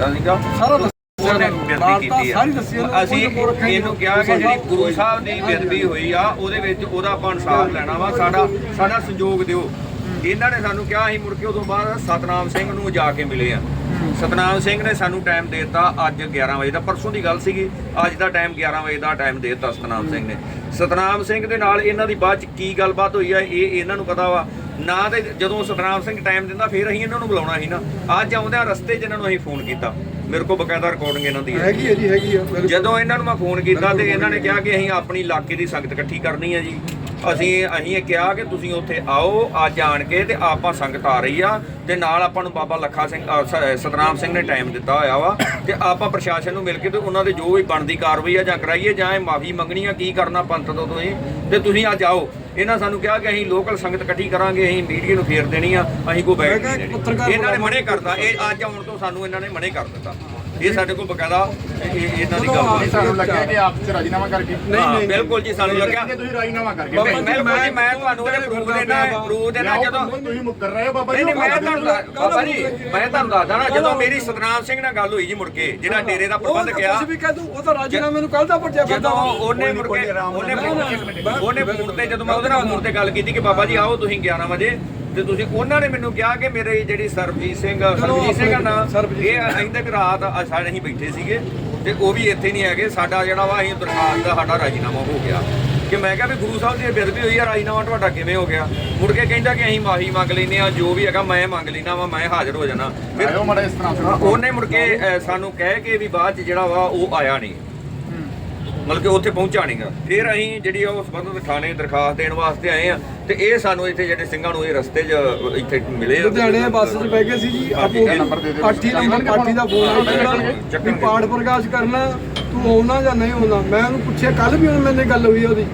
ਕੀਤਾ ਸੀਗਾ ਸਾਰਾ ਦੱਸਿਆ ਉਹਨੇ ਤੁਹਾਨੂੰ। ਬੇਨਤੀ ਵਾਰਤਾ ਕੀਤੀ ਸਾਰੀ ਦੱਸੀ ਆ ਉਹਨੇ, ਅਸੀਂ ਕੋਈ ਰਿਪੋਰਟ ਰੱਖੀ ਇਹਨੂੰ ਕਿਹਾ ਕਿ ਜਿਹੜੀ ਗੁਰੂ ਸਾਹਿਬ ਦੀ ਬੇਦਬੀ ਹੋਈ ਆ ਉਹਦੇ ਵਿੱਚ ਉਹਦਾ ਆਪਾਂ ਇਨਸਾਫ ਲੈਣਾ ਵਾ ਸਾਡਾ ਸਾਡਾ ਸੰਯੋਗ ਦਿਓ। ਇਹਨਾਂ ਨੇ ਸਾਨੂੰ ਕਿਹਾ ਅਸੀਂ ਮੁੜ ਕੇ ਉਦੋਂ ਬਾਅਦ ਸਤਨਾਮ ਸਿੰਘ ਨੂੰ ਜਾ ਕੇ ਮਿਲੇ ਆ। ਸਤਨਾਮ ਸਿੰਘ ਨੇ ਸਾਨੂੰ ਟਾਈਮ ਦੇ ਦਿੱਤਾ ਅੱਜ 11 ਵਜੇ ਦਾ। ਪਰਸੋਂ ਦੀ ਗੱਲ ਸੀਗੀ ਅੱਜ ਦਾ ਟਾਈਮ 11 ਵਜੇ ਦਾ ਟਾਈਮ ਦੇ ਦਿੱਤਾ ਸਤਨਾਮ ਸਿੰਘ ਨੇ। ਸਤਨਾਮ ਸਿੰਘ ਦੇ ਨਾਲ ਇਹਨਾਂ ਦੀ ਬਾਅਦ ਚ ਕੀ ਗੱਲਬਾਤ ਹੋਈ ਆ ਇਹ ਇਹਨਾਂ ਨੂੰ ਪਤਾ ਵਾ। ਨਾ ਤੇ ਜਦੋਂ ਸਤਨਾਮ ਸਿੰਘ ਟਾਈਮ ਦਿੰਦਾ ਫਿਰ ਅਸੀਂ ਇਹਨਾਂ ਨੂੰ ਬੁਲਾਉਣਾ ਸੀ ਨਾ। ਅੱਜ ਆਉਂਦਿਆਂ ਰਸਤੇ 'ਚ ਇਹਨਾਂ ਨੂੰ ਅਸੀਂ ਫੋਨ ਕੀਤਾ। ਮੇਰੇ ਕੋਲ ਬਕਾਇਦਾ ਰਿਕਾਰਡਿੰਗ ਇਹਨਾਂ ਦੀ ਹੈ। ਹੈਗੀ ਹੈ ਜੀ ਹੈਗੀ ਆ। ਜਦੋਂ ਇਹਨਾਂ ਨੂੰ ਮੈਂ ਫੋਨ ਕੀਤਾ ਤੇ ਇਹਨਾਂ ਨੇ ਕਿਹਾ ਕਿ ਅਸੀਂ ਆਪਣੀ ਇਲਾਕੇ ਦੀ ਸੰਗਤ ਇਕੱਠੀ ਕਰਨੀ ਹੈ ਜੀ। ਅਸੀਂ ਅਸੀਂ ਇਹ ਕਿਹਾ ਕਿ ਤੁਸੀਂ ਉੱਥੇ ਆਓ ਅੱਜ ਆਣ ਕੇ ਤੇ ਆਪਾਂ ਸੰਗਤ ਆ ਰਹੀ ਆ ਤੇ ਨਾਲ ਆਪਾਂ ਨੂੰ ਬਾਬਾ ਲੱਖਾ ਸਿੰਘ ਸਤਨਾਮ ਸਿੰਘ ਨੇ ਟਾਈਮ ਦਿੱਤਾ ਹੋਇਆ ਵਾ ਤੇ ਆਪਾਂ ਪ੍ਰਸ਼ਾਸਨ ਨੂੰ ਮਿਲ ਕੇ ਤੇ ਉਹਨਾਂ ਦੇ ਜੋ ਵੀ ਬਣਦੀ ਕਾਰਵਾਈ ਆ ਜਾਂ ਕਰਾਈਏ ਜਾਂ ਇਹ ਮਾਫੀ ਮੰਗਣੀ ਆ ਕੀ ਕਰਨਾ ਪੰਥ ਤੋਂ ਤੁਸੀਂ ਤੇ ਤੁਸੀਂ ਅੱਜ ਆਓ। ਇਹਨਾਂ ਸਾਨੂੰ ਕਿਹਾ ਕਿ ਅਸੀਂ ਲੋਕਲ ਸੰਗਤ ਇਕੱਠੀ ਕਰਾਂਗੇ ਅਸੀਂ ਮੀਡੀਆ ਨੂੰ ਫੇਰ ਦੇਣੀ ਆ ਅਸੀਂ ਕੋਈ ਬੈਠ ਨਹੀਂ ਦੇਣੀ। ਇਹਨਾਂ ਨੇ ਮਨੇ ਕਰਤਾ ਇਹ ਅੱਜ ਆਉਣ ਤੋਂ ਸਾਨੂੰ ਇਹਨਾਂ ਨੇ ਮਨੇ ਕਰ ਦਿੱਤਾ। ਇਹ ਸਾਡੇ ਕੋਲ ਬਕਾਇਦਾ ਇਹ- ਇਹ- ਇਹਨਾਂ ਦੀ ਗੱਲ ਹੋਈ ਸਾਨੂੰ ਲੱਗਿਆ ਕਿ ਆਪ ਚ ਰਾਜੀਨਾਮਾ ਕਰਕੇ? ਨਹੀਂ ਨਹੀਂ ਬਿਲਕੁਲ ਜੀ ਸਾਨੂੰ ਲੱਗਿਆ। ਕਿ ਤੁਸੀਂ ਰਾਜੀਨਾਮਾ ਕਰਕੇ ਦਿਓ। ਮੈਂ ਮੈਂ ਤੁਹਾਨੂੰ ਉਹਦੇ ਪ੍ਰੂਫ ਦੇਣਾ ਪ੍ਰੂਫ ਦੇਣਾ ਜਦੋਂ ਤੁਸੀਂ ਮੁੱਕਰ ਰਹੇ ਹੋ ਬਾਬਾ ਨਹੀਂ ਜੀ ਨਹੀਂ ਮੈਂ ਤੁਹਾਨੂੰ ਬਾਬਾ ਜੀ ਮੈਂ ਤੁਹਾਨੂੰ ਦੱਸਦਾ ਨਾ ਜਦੋਂ ਮੇਰੀ ਸਤਨਾਮ ਸਿੰਘ ਨਾਲ ਗੱਲ ਹੋਈ ਜੀ ਮੁੜ ਕੇ ਜਿਹੜਾ ਡੇਰੇ ਦਾ ਉਹ ਪ੍ਰਬੰਧ ਕਿਹਾ। ਕੁਛ ਵੀ ਕਹਿ ਦੂੰ ਉਹ ਤਾਂ ਰਾਜੀਨਾਮੇ ਨੂੰ ਕੱਲ ਦਾ ਪਰਚਾ ਵਾ। ਉਹਨੇ ਮੁੜ ਕੇ ਉਹਨੇ ਉਹਨੇ ਫੋਨ ਤੇ ਜਦੋਂ ਮੈਂ ਉਹਦੇ ਨਾਲ ਫੋਨ ਤੇ ਗੱਲ ਕੀਤੀ ਕਿ ਬਾਬਾ ਜੀ ਆਓ ਤੁਸੀਂ 11 ਵਜੇ ਤੇ ਤੁਸੀਂ ਉਹਨਾਂ ਨੇ ਮੈਨੂੰ ਕਿਹਾ ਕਿ ਮੇਰੇ ਜਿਹੜੀ ਸਰਬਜੀਤ ਸਿੰਘ ਸਰਬਜੀਤ ਸਿੰਘ ਦਾ ਸਰਬਜੀਤ ਇਹ ਅਸੀਂ ਵੀ ਰਾਤ ਸਾਡੇ ਅਸੀਂ ਬੈਠੇ ਸੀਗੇ ਤੇ ਉਹ ਵੀ ਇੱਥੇ ਨਹੀਂ ਹੈਗੇ। ਸਾਡਾ ਜਿਹੜਾ ਵਾ ਅਸੀਂ ਦਰਖਾਸਤ ਦਾ ਸਾਡਾ ਰਾਜੀਨਾਮਾ ਹੋ ਗਿਆ। ਕਿ ਮੈਂ ਕਿਹਾ ਵੀ ਗੁਰੂ ਸਾਹਿਬ ਦੀ ਬੇਦਬੀ ਹੋਈ ਆ ਰਾਜੀਨਾਮਾ ਤੁਹਾਡਾ ਕਿਵੇਂ ਹੋ ਗਿਆ? ਮੁੜ ਕੇ ਕਹਿੰਦਾ ਕਿ ਅਸੀਂ ਮਾਫੀ ਮੰਗ ਲੈਨੇ ਆ ਜੋ ਵੀ ਹੈਗਾ ਮੈਂ ਮੰਗ ਲੈਣਾ ਵਾ ਮੈਂ ਹਾਜ਼ਰ ਹੋ ਜਾਣਾ। ਫਿਰ ਉਹਨੇ ਮੁੜ ਕੇ ਸਾਨੂੰ ਕਹਿ ਕੇ ਵੀ ਬਾਅਦ ਚ ਜਿਹੜਾ ਵਾ ਉਹ ਆਇਆ ਨਹੀਂ। ਮਤਲਬ ਕਿ ਉੱਥੇ ਪਹੁੰਚਾ ਨਹੀਂਗਾ ਫਿਰ ਅਸੀਂ ਜਿਹੜੀ ਆ ਉਹ ਸੰਬੰਧਿਤ ਥਾਣੇ ਦਰਖਾਸਤ ਦੇਣ ਵਾਸਤੇ ਆਏ ਆ ਤੇ ਇਹ ਸਾਨੂੰ ਇੱਥੇ ਜਿਹੜੇ ਸਿੰਘਾਂ ਨੂੰ ਇਹ ਰਸਤੇ 'ਚ ਇੱਥੇ ਮਿਲੇ ਆ। ਲੁਧਿਆਣੇ ਬੱਸ 'ਚ ਬਹਿ ਗਏ ਸੀ ਜੀ ਆਪੋ। ਅੱਠੀ ਨੰਬਰ ਪਾਰਟੀ ਦਾ ਫੋਨ ਵੀ ਚੱਕਣਗੇ। ਪਾਠ ਪ੍ਰਕਾਸ਼ ਕਰਨਾ ਤੂੰ ਆਉਣਾ ਜਾਂ ਨਹੀਂ ਆਉਣਾ ਮੈਂ ਉਹਨੂੰ ਪੁੱਛਿਆ ਕੱਲ ਵੀ ਉਹਨੇ ਮੇਰੇ ਗੱਲ ਹੋਈ ਉਹਦੀ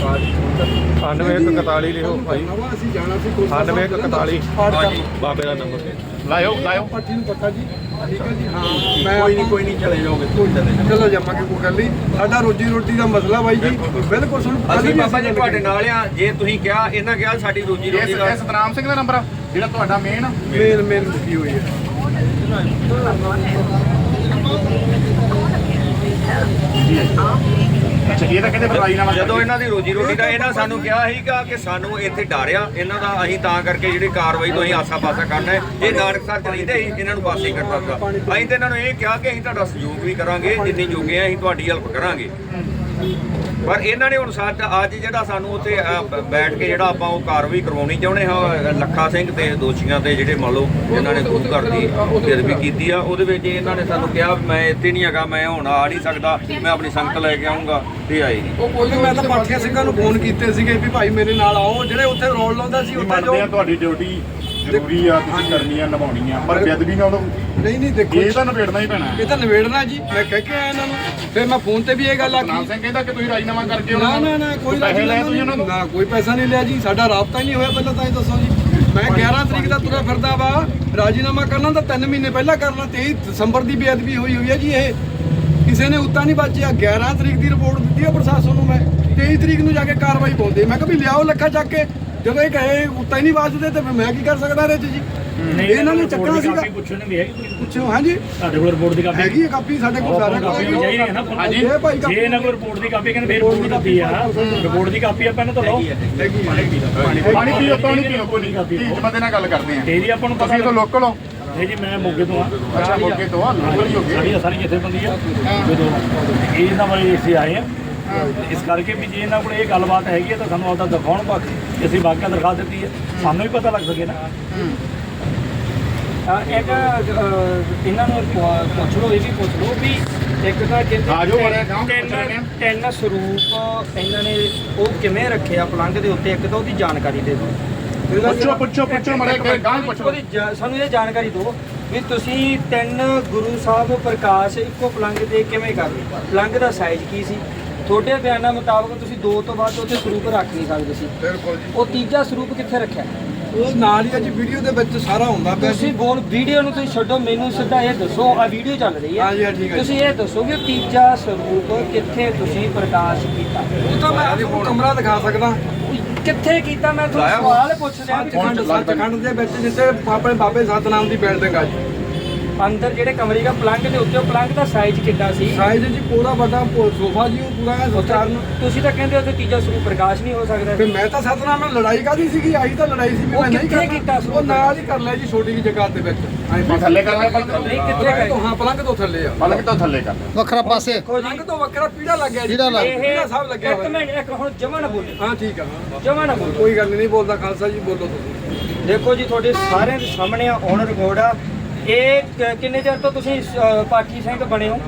9141 ਲਿਖੋ ਭਾਈ ਅਸੀਂ ਜਾਣਾ ਸੀ ਕੋਲ 9141 ਪਾਠ ਕਰ ਹਾਂਜੀ। ਬਾਬੇ ਦਾ ਨੰਬਰ ਲਾਇਓ ਲਾਇਓ। ਪਾਰਟੀ ਨੂੰ ਪਤਾ ਜੀ। ਠੀਕ ਹੈ ਜੀ ਹਾਂ। ਮੈਂ ਕੋਈ ਨਹੀਂ ਕੋਈ ਨਹੀਂ ਚਲੇ ਜਾਓਗੇ ਚਲੋ ਜਾਵਾਂਗੇ ਕੋਈ ਗੱਲ ਨਹੀਂ। ਸਾਡਾ ਰੋਜੀ ਰੋਟੀ ਦਾ ਮਸਲਾ ਬਾਈ ਜੀ ਬਿਲਕੁਲ ਸੁਣ ਅਸੀਂ ਬਾਬਾ ਜੀ ਤੁਹਾਡੇ ਨਾਲ ਆ ਜੇ ਤੁਸੀਂ ਕਿਹਾ ਇਹਨਾਂ ਕਿਹਾ ਸਾਡੀ ਰੋਜੀ ਰੋਟੀ ਦਾ ਇਹ ਸਤਨਾਮ ਸਿੰਘ ਦਾ ਨੰਬਰ ਆ, ਜਿਹੜਾ ਤੁਹਾਡਾ ਮੇਨ ਮੇਨ ਮੇਨ ਲਿਖੀ ਹੋਈ ਹੈ। ਅੱਛਾ ਇਹ ਤਾਂ ਕਹਿੰਦੇ ਫਿਰ ਰਾਜੀਨਾਮਾ ਜਦੋਂ ਇਹਨਾਂ ਦੀ ਰੋਜੀ ਰੋਟੀ ਦਾ ਇਹਨਾਂ ਸਾਨੂੰ ਕਿਹਾ ਸੀਗਾ ਕਿ ਸਾਨੂੰ ਇੱਥੇ ਡਰਿਆ ਇਹਨਾਂ ਦਾ ਅਸੀਂ ਤਾਂ ਕਰਕੇ ਜਿਹੜੀ ਕਾਰਵਾਈ ਤੋਂ ਅਸੀਂ ਆਸਾ ਪਾਸਾ ਕਰਨਾ ਹੈ। ਇਹ ਨਾਨਕ ਸਾਹਿਬ ਚ ਰਹਿੰਦੇ ਸੀ ਇਹਨਾਂ ਨੂੰ ਪਾਸੇ ਕਰਤਾ ਸੀਗਾ ਅਸੀਂ ਤੇ ਇਹਨਾਂ ਨੂੰ ਇਹ ਕਿਹਾ ਕਿ ਅਸੀਂ ਤੁਹਾਡਾ ਸਹਿਯੋਗ ਵੀ ਕਰਾਂਗੇ ਜਿੰਨੀ ਜੋਗੇ ਆ ਅਸੀਂ ਤੁਹਾਡੀ ਹੈਲਪ ਕਰਾਂਗੇ। ਪਰ ਇਹਨਾਂ ਨੇ ਹੁਣ ਸਾਡਾ ਅੱਜ ਜਿਹੜਾ ਸਾਨੂੰ ਉੱਥੇ ਬੈਠ ਕੇ ਜਿਹੜਾ ਆਪਾਂ ਉਹ ਕਾਰਵਾਈ ਕਰਵਾਉਣੀ ਚਾਹੁੰਦੇ ਹਾਂ ਲੱਖਾ ਸਿੰਘ ਤੇ ਦੋਸ਼ੀਆਂ ਤੇ ਜਿਹੜੇ ਮੰਨ ਲਓ ਇਹਨਾਂ ਨੇ ਗੁਰੂ ਘਰ ਦੀ ਬੇਅਦਬੀ ਕੀਤੀ ਆ ਉਹਦੇ ਵਿੱਚ ਇਹਨਾਂ ਨੇ ਸਾਨੂੰ ਕਿਹਾ ਮੈਂ ਇੱਥੇ ਨਹੀਂ ਹੈਗਾ ਮੈਂ ਹੁਣ ਆ ਨਹੀਂ ਸਕਦਾ ਮੈਂ ਆਪਣੀ ਸੰਗਤ ਲੈ ਕੇ ਆਉਂਗਾ ਤੇ ਆਏ ਨਹੀਂ। ਉਹ ਕੋਈ ਮੈਂ ਤਾਂ ਪਾਠੀਆਂ ਸਿੰਘਾਂ ਨੂੰ ਫੋਨ ਕੀਤੇ ਸੀਗੇ ਵੀ ਭਾਈ ਮੇਰੇ ਨਾਲ ਆਓ ਜਿਹੜੇ ਉੱਥੇ ਰੋਲ ਲਾਉਂਦਾ ਸੀ ਉੱਥੇ ਜੋ ਮੰਨਦੇ ਆ ਤੁਹਾਡੀ ਡਿਊਟੀ ਜ਼ਰੂਰੀ ਆ ਤੁਸੀਂ ਕਰਨੀ ਆ ਨਿਭਾਉਣੀ ਆ ਪਰ ਬੇਅਦਬੀ ਨਾਲ ਨਹੀਂ ਨਹੀਂ ਦੇਖੋ ਇਹ ਤਾਂ ਨਿਬੇੜਨਾ ਹੀ ਪੈਣਾ ਇਹ ਤਾਂ ਨਵੇੜਨਾ ਜੀ ਮੈਂ ਕਹਿ ਕੇ ਆਇਆ ਇਹਨਾਂ ਨੂੰ। ਫਿਰ ਮੈਂ ਫੋਨ ਤੇ ਵੀ ਇਹ ਗੱਲ ਆਖੀ। ਸਿੰਘ ਕਹਿੰਦਾ ਕਿ ਤੁਸੀਂ ਰਾਜੀਨਾਮਾ ਕਰਕੇ ਨਾ ਉਹਨਾਂ ਨਾ ਨਾ ਕੋਈ ਪੈਸੇ ਲਏ ਤੁਸੀਂ ਉਹਨਾਂ ਤੋਂ ਨਾ ਕੋਈ ਪੈਸਾ ਨਹੀਂ ਲਿਆ ਜੀ ਸਾਡਾ ਰਾਬਤਾ ਹੀ ਨਹੀਂ ਹੋਇਆ ਪਹਿਲਾਂ ਤਾਂ ਇਹ ਦੱਸੋ ਜੀ। ਮੈਂ 11 ਤਰੀਕ ਦਾ ਤੁਰਿਆ ਫਿਰਦਾ ਵਾ ਰਾਜੀਨਾਮਾ ਕਰਨਾ ਤਾਂ 3 ਮਹੀਨੇ ਪਹਿਲਾਂ ਕਰਨਾ 23 ਦਸੰਬਰ ਦੀ ਬੇਅਦਬੀ ਹੋਈ ਹੋਈ ਹੈ ਜੀ ਇਹ। ਕਿਸੇ ਨੇ ਉੱਤਾ ਨਹੀਂ ਬਚਿਆ 11 ਤਰੀਕ ਦੀ ਰਿਪੋਰਟ ਦਿੱਤੀ ਹੈ ਪ੍ਰਸ਼ਾਸਨ ਨੂੰ ਮੈਂ। 23 ਤਰੀਕ ਨੂੰ ਜਾ ਕੇ ਕਾਰਵਾਈ ਪਾਉਂਦੇ। ਮੈਂ ਕਿਹਾ ਵੀ ਲਿਆਓ ਲੱਖਾ ਚੱਕ ਕੇ ਜਦੋਂ ਇਹ ਕਹੇ ਉੱਤਾ ਹੀ ਨਹੀਂ ਬਚਦੇ ਤੇ ਫਿਰ ਮੈਂ ਕੀ ਕਰ ਸਕਦਾ ਇਹਦੇ 'ਚ ਜੀ? ਇਹਨਾਂ ਨੇ ਚੱਕਣਾ ਸੀਗਾ। ਪੁੱਛਣ ਵੀ ਹੈਗੀ ਕੋਈ? ਪੁੱਛੋ ਹਾਂਜੀ। ਸਾਡੇ ਕੋਲ ਰਿਪੋਰਟ ਦੀ ਕਾਪੀ ਹੈਗੀ ਹੈ ਕਾਪੀ ਸਾਡੇ ਕੋਲ ਕੋਲ ਕਾਪੀ ਹੈਗੀ ਚਾਹੀਦੀ ਹੈ ਹੈ। ਨਾ ਹਾਂਜੀ ਇਹ ਭਾਈ ਕਾਪੀ ਜੇ ਇਹਨਾਂ ਕੋਲ ਰਿਪੋਰਟ ਦੀ ਕਾਪੀ ਕਹਿੰਦੇ ਫਿਰ ਰਿਪੋਰਟ ਦੀ ਕਾਪੀ ਆ। ਰਿਪੋਰਟ ਦੀ ਕਾਪੀ ਆਪਾਂ ਨੂੰ ਤਾਂ ਲਓ। ਪਾਣੀ ਪੀਓ ਪਾਣੀ ਪੀਓ ਕੋਈ ਨਹੀਂ। ਧੀਰਜ ਬੰਦੇ ਨਾਲ ਗੱਲ ਕਰਦੇ ਆ। ਤੇਰੀ ਆਪਾਂ ਨੂੰ ਪਤਾ ਤੁਸੀਂ ਤਾਂ ਲੋਕਲ ਹੋ। ਇਹ ਜੀ ਮੈਂ ਮੋਗੇ ਤੋਂ ਆ ਅੱਛਾ ਮੋਗੇ ਤੋਂ ਆ ਲੋਕਲ ਹੀ ਹੋ ਗਏ। ਸਾਡੀ ਸਾਰੀ ਜਥੇਬੰਦੀ ਆ ਜਦੋਂ ਇਹ ਇਹਨਾਂ ਬਾਰੇ ਇੱਥੇ ਆਏ ਆ ਇਸ ਕਰਕੇ ਵੀ ਜੇ ਇਹਨਾਂ ਕੋਲ ਇਹ ਗੱਲਬਾਤ ਹੈਗੀ ਹੈ ਤਾਂ ਸਾਨੂੰ ਆਪਦਾ ਦਿਖਾਉਣ ਪਾ ਕੇ ਅਸੀਂ ਵਾਕਿਆ ਦਿਖਾ ਦਿੱਤੀ ਹੈ। ਸਾਨੂੰ ਵੀ ਪਤਾ ਲੱਗ ਸਕੇ ਨਾ। ਇੱਕ ਇਹਨਾਂ ਨੂੰ ਪੁੱਛ ਲਓ ਇਹ ਵੀ ਪੁੱਛ ਲਓ ਵੀ ਇੱਕ ਤਾਂ ਕਹਿੰਦੇ ਆ ਜਾਓ ਮਾੜਾ ਜਿਹਾ, ਤਿੰਨ ਪੁੱਛ ਲੈਂਦੇ ਹਾਂ। ਤਿੰਨ ਸਰੂਪ ਇਹਨਾਂ ਨੇ ਉਹ ਕਿਵੇਂ ਰੱਖਿਆ ਪਲੰਘ ਦੇ ਉੱਤੇ? ਇੱਕ ਤਾਂ ਉਹਦੀ ਜਾਣਕਾਰੀ ਦੇ ਦਿਓ। ਪੁੱਛੋ ਪੁੱਛੋ ਪੁੱਛੋ ਮੜਾ ਗਾਂ ਪੁੱਛੋ। ਉਹਦੀ ਜਾ- ਸਾਨੂੰ ਇਹ ਜਾਣਕਾਰੀ ਦਿਓ ਵੀ ਤੁਸੀਂ ਤਿੰਨ ਗੁਰੂ ਸਾਹਿਬ ਪ੍ਰਕਾਸ਼ ਇੱਕੋ ਪਲੰਘ ਤੇ ਕਿਵੇਂ ਕਰ ਲਏ ਪਲੰਘ ਦਾ ਸਾਈਜ਼ ਕੀ ਸੀ? ਤੁਹਾਡੇ ਬਿਆਨਾਂ ਮੁਤਾਬਕ ਤੁਸੀਂ ਦੋ ਤੋਂ ਵੱਧ ਉੱਤੇ ਸਰੂਪ ਰੱਖ ਨਹੀਂ ਸਕਦੇ ਸੀ। ਬਿਲਕੁਲ ਜੀ। ਉਹ ਤੀਜਾ ਸਰੂਪ ਕਿੱਥੇ ਰੱਖਿਆ? ਉਹ ਨਾਲ ਹੀ ਅੱਜ ਵੀਡੀਓ ਦੇ ਵਿੱਚ ਸਾਰਾ ਹੁੰਦਾ ਪਿਆ ਤੁਸੀਂ ਬੋਲ ਵੀਡੀਓ ਨੂੰ ਤੁਸੀਂ ਛੱਡੋ ਮੈਨੂੰ ਸਿੱਧਾ ਇਹ ਦੱਸੋ ਆ ਵੀਡੀਓ ਚੱਲ ਰਹੀ ਹੈ। ਹਾਂਜੀ, ਹਾਂ, ਠੀਕ ਹੈ। ਤੁਸੀਂ ਇਹ ਦੱਸੋ ਉਹ ਤੀਜਾ ਸਰੂਪ ਕਿੱਥੇ ਤੁਸੀਂ ਪ੍ਰਕਾਸ਼ ਕੀਤਾ? ਉਹ ਤਾਂ ਮੈਂ ਤੁਹਾਨੂੰ ਕਮਰਾ ਦਿਖਾ ਸਕਦਾ। ਕਿੱਥੇ ਕੀਤਾ? ਮੈਂ ਤੁਹਾਨੂੰ ਸਵਾਲ ਪੁੱਛ ਰਿਹਾ ਸੱਚਖੰਡ ਸੱਚਖੰਡ ਦੇ ਵਿੱਚ ਜਿੱਥੇ ਆਪਣੇ ਬਾਬੇ ਸਤਨਾਮ ਦੀ ਬਿਲਡਿੰਗ ਆ ਜੀ। ਅੰਦਰ ਜਿਹੜੇ ਕਮਰੇ ਦਾ ਪਲੰਗ ਦੇ ਉੱਤੇ ਉਹ ਪਲੰਗ ਦਾ ਸਾਈਜ਼ ਕਿੱਡਾ ਸੀ? ਸਾਈਜ਼ ਜੀ ਪੂਰਾ ਵੱਡਾ ਪੋ- ਸੋਫਾ ਜੀ ਉਹ ਪੂਰਾ ਨੂੰ ਤੁਸੀਂ ਤਾਂ ਕਹਿੰਦੇ ਉੱਥੇ ਤੀਜਾ ਸਰੂ ਪ੍ਰਕਾਸ਼ ਨਹੀਂ ਹੋ ਸਕਦਾ ਤੇ ਮੈਂ ਤਾਂ ਸਤਨਾਮ ਨਾਲ ਲੜਾਈ ਕਾਦੀ ਸੀਗੀ? ਆਈ ਤਾਂ ਲੜਾਈ ਸੀ ਮੈਂ ਨਹੀਂ ਕਿੱਥੇ ਕਰਨਾ। ਕੀਤਾ ਸੀ? ਉਹ ਨਾਲ ਹੀ ਕਰ ਲਿਆ ਜੀ ਛੋਟੀ ਜਿਹੀ ਜਗ੍ਹਾ ਦੇ ਵਿੱਚ। ਐਂ ਥੱਲੇ ਕਰ ਲਿਆ ਨਹੀਂ ਕਿੱਥੇ ਪਲੰਗ ਗਏ ਤੋਂ ਹਾਂ ਪਲੰਗ ਤੋਂ ਥੱਲੇ ਆ। ਪਲਕ ਤੋਂ ਥੱਲੇ ਕਰ ਲਿਆ। ਵੱਖਰਾ ਪਾਸੇ। ਪਲੰਗ ਤੋਂ ਵੱਖਰਾ ਪੀੜਾ ਲੱਗ ਗਿਆ ਜੀ। ਪੀੜਾ ਲੱਗ ਇਹ ਪੀੜਾ ਸਾਹਿਬ ਲੱਗਿਆ ਇੱਕ ਮਿੰਟ ਇੱਕ ਹੁਣ ਜਮਾ ਨਾ ਬੋਲੇ। ਹਾਂ ਠੀਕ ਆ। ਜਮਾ ਨਾ ਬੋਲੇ। ਕੋਈ ਗੱਲ ਨਹੀਂ ਬੋਲਦਾ ਖਾਲਸਾ ਜੀ ਬੋਲੋ ਤੁਸੀਂ। ਦੇਖੋ ਜੀ ਤੁਹਾਡੇ ਸਾਰਿਆਂ ਦੇ ਸਾਹਮਣੇ ਆ ਔਨ ਰਿਕਾਰਡ ਆ। ਇਹ ਕ- ਕਿੰਨੇ ਚਿਰ ਤੋਂ ਤੁਸੀਂ ਅ, ਪਾਠੀ ਸਿੰਘ ਬਣੇ ਹੋ?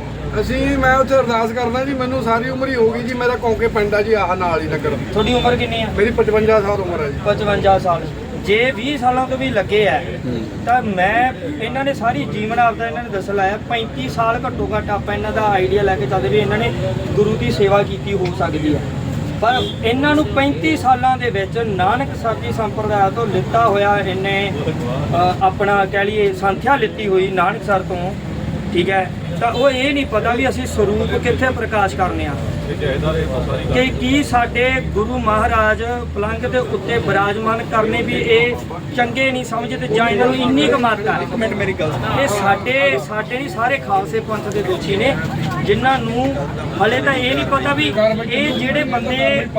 ਅਸੀਂ ਮੈਂ ਉੱਥੇ ਅਰਦਾਸ ਕਰਦਾ ਜੀ ਮੈਨੂੰ ਸਾਰੀ ਉਮਰ ਹੀ ਹੋ ਗਈ ਜੀ ਮੇਰਾ ਕੌਂਕੇ ਪਿੰਡ ਆ ਜੀ ਆਹ ਨਾਲ ਹੀ ਨਗਰ। ਤੁਹਾਡੀ ਉਮਰ ਕਿੰਨੀ ਆ? ਮੇਰੀ 55 ਸਾਲ ਉਮਰ ਹੈ ਜੀ। 55 ਸਾਲ। ਜੇ 20 ਸਾਲਾਂ ਤੋਂ ਵੀ ਲੱਗੇ ਆ ਤਾਂ ਮੈਂ ਇਹਨਾਂ ਨੇ ਸਾਰੀ ਜੀਵਨ ਆਪਦਾ ਇਹਨਾਂ ਨੇ ਦੱਸ ਲਾਇਆ 35 ਸਾਲ ਘੱਟੋ ਘੱਟ ਆਪਾਂ ਇਹਨਾਂ ਦਾ ਆਈਡੀਆ ਲੈ ਕੇ ਚੱਲਦੇ ਵੀ ਇਹਨਾਂ ਨੇ ਗੁਰੂ ਦੀ ਸੇਵਾ ਕੀਤੀ ਹੋ ਸਕਦੀ ਹੈ ਪਰ ਇਹਨਾਂ ਨੂੰ 35 ਸਾਲਾਂ ਦੇ ਵਿੱਚ ਨਾਨਕ ਸਾਜੀ ਸੰਪਰਦਾਇ ਤੋਂ ਲਿੱਤਾ ਹੋਇਆ ਇਹਨੇ ਆਪਣਾ ਕਹਿ ਲਈਏ ਸੰਥਿਆ ਲਿੱਤੀ ਹੋਈ ਨਾਨਕ ਸਰ ਤੋਂ ਠੀਕ ਹੈ? ਤਾਂ ਉਹ ਇਹ ਨਹੀਂ ਪਤਾ ਵੀ ਅਸੀਂ ਸਰੂਪ ਕਿੱਥੇ ਪ੍ਰਕਾਸ਼ ਕਰਨੇ ਆ। ਕਿ ਕੀ ਸਾਡੇ ਗੁਰੂ ਮਹਾਰਾਜ ਪਲੰਗ ਦੇ ਉੱਤੇ ਬਿਰਾਜਮਾਨ ਕਰਨੇ ਵੀ ਇਹ ਚੰਗੇ ਨਹੀਂ ਸਮਝਦੇ ਜਾਂ ਇਹਨਾਂ ਨੂੰ ਇੰਨੀ ਕੁ ਮਾਤਰਾ ਇੱਕ ਮਿੰਟ ਮੇਰੀ ਗੱਲ ਇਹ ਸਾਡੇ ਸਾਡੇ ਨਹੀਂ ਸਾਰੇ ਖਾਲਸੇ ਪੰਥ ਦੇ ਦੋਸ਼ੀ ਨੇ। ਜਿਨ੍ਹਾਂ ਨੂੰ ਹਲੇ ਤਾਂ ਇਹ ਨਹੀਂ ਪਤਾ ਵੀ ਇਹ ਜਿਹੜੇ ਬੰਦੇ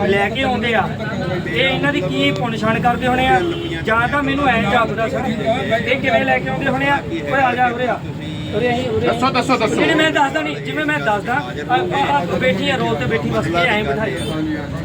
ਲੈ ਕੇ ਆਉਂਦੇ ਆ, ਇਹ ਇਹਨਾਂ ਦੀ ਕੀ ਪੁਣਛਾਣ ਕਰਦੇ ਹੋਣੇ ਆ? ਜਾਂ ਤਾਂ ਮੈਨੂੰ ਐਂ ਜਾਪਦਾ ਸਰ, ਇਹ ਕਿਵੇਂ ਲੈ ਕੇ ਆਉਂਦੇ ਹੋਣੇ ਆ? ਓਏ ਆ ਜਾ ਉਰੇ ਆ। ਉਰੇ। ਦੱਸੋ ਦੱਸੋ ਦੱਸੋ। ਜਿਹੜੇ ਮੈਂ ਦੱਸਦਾ ਨਹੀਂ ਜਿਵੇਂ ਮੈਂ ਦੱਸਦਾ ਆ- ਆ ਆ ਬੈਠੀ ਆ ਰੋਲ ਤੇ ਬੈਠੀ ਬਸ ਇਹ ਐਂ ਬਿਠਾਈ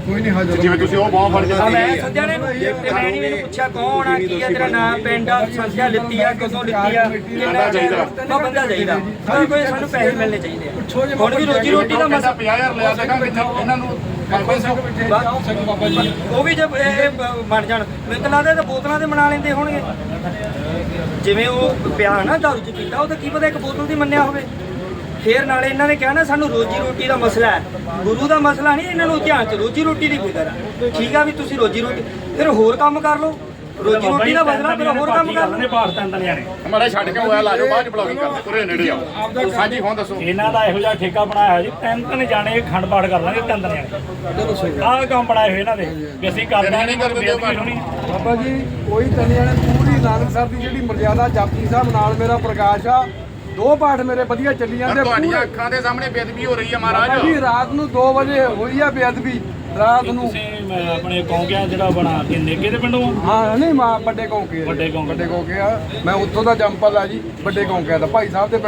ਕੋਈ ਨਹੀਂ ਹਾਜ਼ਰ ਜਿਵੇਂ ਤੁਸੀਂ ਉਹ ਬਾਹ ਫੜ ਕੇ ਆ ਮੈਂ ਸੱਜਿਆ ਨੇ ਤੇ ਮੈਂ ਨਹੀਂ ਮੈਨੂੰ ਪੁੱਛਿਆ ਕੌਣ ਆ ਕੀ ਆ ਤੇਰਾ ਨਾਮ ਪਿੰਡ ਆ ਸੰਧਿਆ ਲਿੱਤੀ ਆ ਕਦੋਂ ਲਿੱਤੀ ਆ ਕਿੰਨਾ ਚਾਹੀਦਾ? ਮੈਂ ਬੰਦਾ ਚਾਹੀਦਾ। ਕੋਈ ਕੋਈ ਸਾਨੂੰ ਪੈਸੇ ਮਿਲਣੇ ਚਾਹੀਦੇ ਆ। ਹੁਣ ਵੀ ਰੋਜੀ ਰੋਟੀ ਦਾ ਮਸਲਾ 50000 ਲਿਆ ਦੇਗਾ ਇਹਨਾਂ ਨੂੰ ਬਾਬਾ ਜੀ ਉਹ ਵੀ ਜਦ ਇਹ ਇਹ ਬ- ਬਣ ਜਾਣ ਮੈਨੂੰ ਤਾਂ ਲੱਗਦਾ ਇਹ ਤਾਂ ਬੋਤਲਾਂ ਦੇ ਬਣਾ ਲੈਂਦੇ ਹੋਣਗੇ। ਜਿਵੇਂ ਉਹ ਪਿਆ ਨਾ ਦਾਰੂ ਚ ਪੀਤਾ ਉਹ ਤਾਂ ਕੀ ਪਤਾ ਇੱਕ ਬੋਤਲ ਦੀ ਮੰਨਿਆ ਹੋਵੇ। ਫੇਰ ਨਾਲੇ ਇਹਨਾਂ ਨੇ ਕਿਹਾ ਨਾ ਸਾਨੂੰ ਰੋਜੀ ਰੋਟੀ ਦਾ ਮਸਲਾ ਹੈ। ਗੁਰੂ ਦਾ ਮਸਲਾ ਨਹੀਂ ਇਹਨਾਂ ਨੂੰ ਧਿਆਨ ਚ ਰੋਜੀ ਰੋਟੀ ਦੀ ਫਿਕਰ ਠੀਕ ਆ ਵੀ ਤੁਸੀਂ ਰੋਜੀ ਰੋਟੀ ਫਿਰ ਹੋਰ ਕੰਮ ਕਰ ਲਓ। ਰੋਜੀ ਰੋਟੀ ਦਾ ਮਸਲਾ ਫਿਰ ਹੋਰ ਕੰਮ ਕਰ ਲਓ ਨੇ ਬਾਹਰ ਤੰਦ ਨਿਆਣੇ ਹਮਾਰਾ ਛੱਡ ਕੇ ਹੋਇਆ ਲਾਜੋ ਬਾਅਦ ਚ ਬਲੌਗਿੰਗ ਕਰਦੇ ਪੂਰੇ ਨੇੜੇ ਆਓ। ਹਾਂਜੀ ਫੋਨ ਦੱਸੋ। ਇਹਨਾਂ ਦਾ ਇਹੋ ਜਿਹਾ ਠੇਕਾ ਬਣਾਇਆ ਹੋਇਆ ਜੀ ਤਿੰਨ ਤਿੰਨ ਜਾਣੇ ਖੰਡ ਪਾਠ ਕਰ ਲਾਂਗੇ ਤਿੰਨ ਤਿੰਨ ਜਾਣੇ। ਆਹ ਕੰਮ ਬਣਾਏ ਹੋਏ ਇਹਨਾਂ ਦੇ ਵੀ ਅਸੀਂ ਕਰਦੇ ਇਹਨਾਂ ਨੇ ਕਰਦੇ ਬਾਬਾ ਜੀ ਕੋਈ ਤਨੀਆਂ ਨੇ ਪੂਰੀ ਨਾਨਕ ਸਾਹਿਬ ਦੀ ਜਿਹੜੀ ਮਰਜ਼ਾਦਾ ਜਾਪੀ ਸਾਹਿਬ ਨਾਲ ਮੇਰਾ ਪ੍ਰਕਾਸ਼ ਆ ਦੋ ਪਾਠ ਮੇਰੇ ਵਧੀਆ ਚੱਲੀ ਜਾਂਦੇ ਤੁਹਾਡੀਆਂ ਅੱਖਾਂ ਦੇ ਸਾਹਮਣੇ ਬੇਦਬੀ ਹੋ ਰਹੀ ਹੈ ਮਹਾਰਾਜ। ਜੀ ਰਾਤ ਨੂੰ 2 ਵਜੇ ਹੋਈ ਆ ਬੇਅਦਬੀ। ਰਾਤ ਨੂੰ ਤੁਸੀਂ ਆਪਣੇ ਕੌਂਕਿਆ ਜਿਹੜਾ ਬਣਾ ਕੇ ਨੇਗੇ ਦੇ ਪਿੰਡੋਂ? ਹਾਂ ਨਹੀਂ ਮਾ ਵੱਡੇ ਕੌਂਕੇ। ਵੱਡੇ ਕੌਂਕੇ। ਵੱਡੇ ਕੌਂਕੇ ਆ ਮੈਂ ਉੱਥੋਂ ਦਾ ਜੰਪਲ ਆ ਜੀ ਵੱਡੇ ਕੌਂਕੇ ਦਾ ਭਾਈ ਸਾਹਿਬ ਦੇ